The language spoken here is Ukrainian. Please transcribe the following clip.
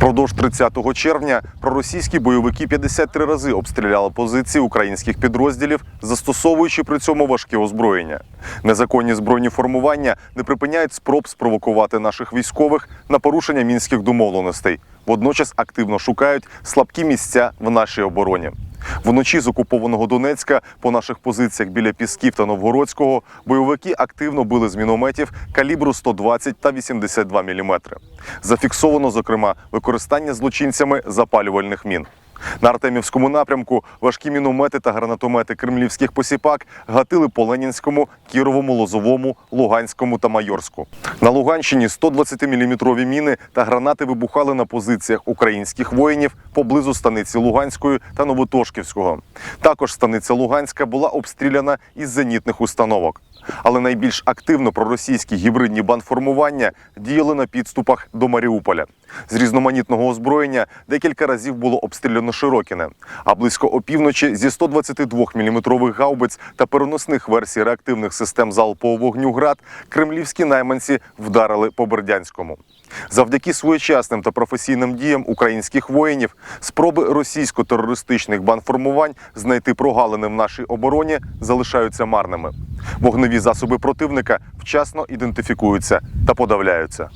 Впродовж 30 червня проросійські бойовики 53 рази обстріляли позиції українських підрозділів, застосовуючи при цьому важке озброєння. Незаконні збройні формування не припиняють спроб спровокувати наших військових на порушення мінських домовленостей. Водночас активно шукають слабкі місця в нашій обороні. Вночі з окупованого Донецька по наших позиціях біля Пісків та Новгородського бойовики активно били з мінометів калібру 120 та 82 мм. Зафіксовано, зокрема, використання злочинцями запалювальних мін. На Артемівському напрямку важкі міномети та гранатомети кремлівських посіпак гатили по Ленінському, Кіровому, Лозовому, Луганському та Майорську. На Луганщині 120-мм міни та гранати вибухали на позиціях українських воїнів поблизу станиці Луганської та Новотошківського. Також станиця Луганська була обстріляна із зенітних установок. Але найбільш активно проросійські гібридні бандформування діяли на підступах до Маріуполя. З різноманітного озброєння декілька разів було обстріляно Широкіне, а близько опівночі зі 122-мм гаубиць та переносних версій реактивних систем залпового вогню «Град» кремлівські найманці вдарили по Бердянському. Завдяки своєчасним та професійним діям українських воїнів спроби російсько-терористичних бандформувань знайти прогалини в нашій обороні залишаються марними. Вогневі засоби противника вчасно ідентифікуються та подавляються.